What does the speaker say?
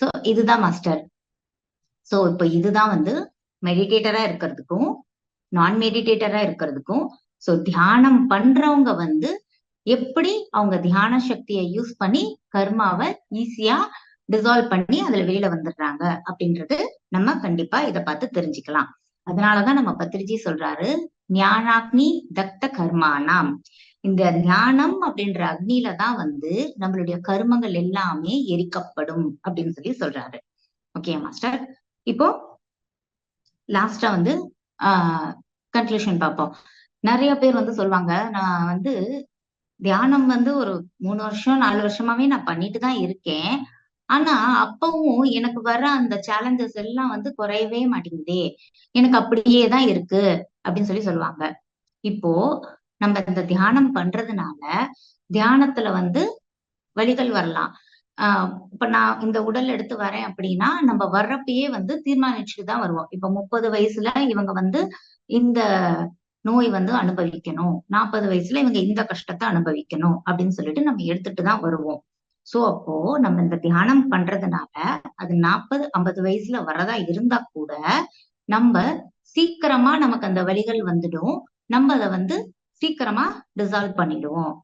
So இதுதான் master so இப்ப இதுதான் வந்து மெடிடேட்டரா இருக்கிறதுக்கும் நான் மெடிடேட்டரா இருக்கிறதுக்கும் சோ தியானம் பண்றவங்க வந்து எப்படி அவங்க தியான சக்தியை யூஸ் பண்ணி கர்மாவை ஈஸியா டிசால்வ் பண்ணி அதுல வெளியில வந்துடுறாங்க அப்படின்றது நம்ம கண்டிப்பா இத பார்த்து தெரிஞ்சுக்கலாம். அதனாலதான் நம்ம பத்திரிஜி சொல்றாரு ஞானாக்னி தக்த கர்மானாம். இந்த ஞானம் அப்படின்ற அக்னியில தான் வந்து நம்மளுடைய கர்மங்கள் எல்லாமே எரிக்கப்படும் அப்படின்னு சொல்லி சொல்றாரு. ஓகே மாஸ்டர் இப்போ லாஸ்டா வந்து ஆஹ் கன்க்ளூஷன் பார்ப்போம். நிறைய பேர் வந்து சொல்லுவாங்க நான் வந்து தியானம் வந்து ஒரு மூணு வருஷம் நாலு வருஷமாவே நான் பண்ணிட்டு தான் இருக்கேன். ஆனா அப்பவும் எனக்கு வர அந்த சேலஞ்சஸ் எல்லாம் வந்து குறையவே மாட்டேங்குதே. எனக்கு அப்படியே தான் இருக்கு அப்படின்னு சொல்லி சொல்லுவாங்க இப்போ நம்ம இந்த தியானம் பண்றதுனால தியானத்துல வந்து வழிகள் வரலாம். ஆஹ் இப்ப நான் இந்த உடல் எடுத்து வரேன் அப்படின்னா நம்ம வர்றப்பயே வந்து தீர்மானிச்சுட்டு தான் வருவோம். இப்ப முப்பது வயசுல இவங்க வந்து இந்த நோய் வந்து அனுபவிக்கணும். நாற்பது வயசுல இவங்க இந்த கஷ்டத்தை அனுபவிக்கணும் அப்படின்னு சொல்லிட்டு நம்ம எடுத்துட்டு தான் வருவோம். சோ அப்போ நம்ம இந்த தியானம் பண்றதுனால அது நாற்பது ஐம்பது வயசுல வரதா இருந்தா கூட நம்ம சீக்கிரமா நமக்கு அந்த வழிகள் வந்துடும். நம்ம அதை வந்து சீக்கிரமா டிசால்வ் பண்ணிடுவோம்.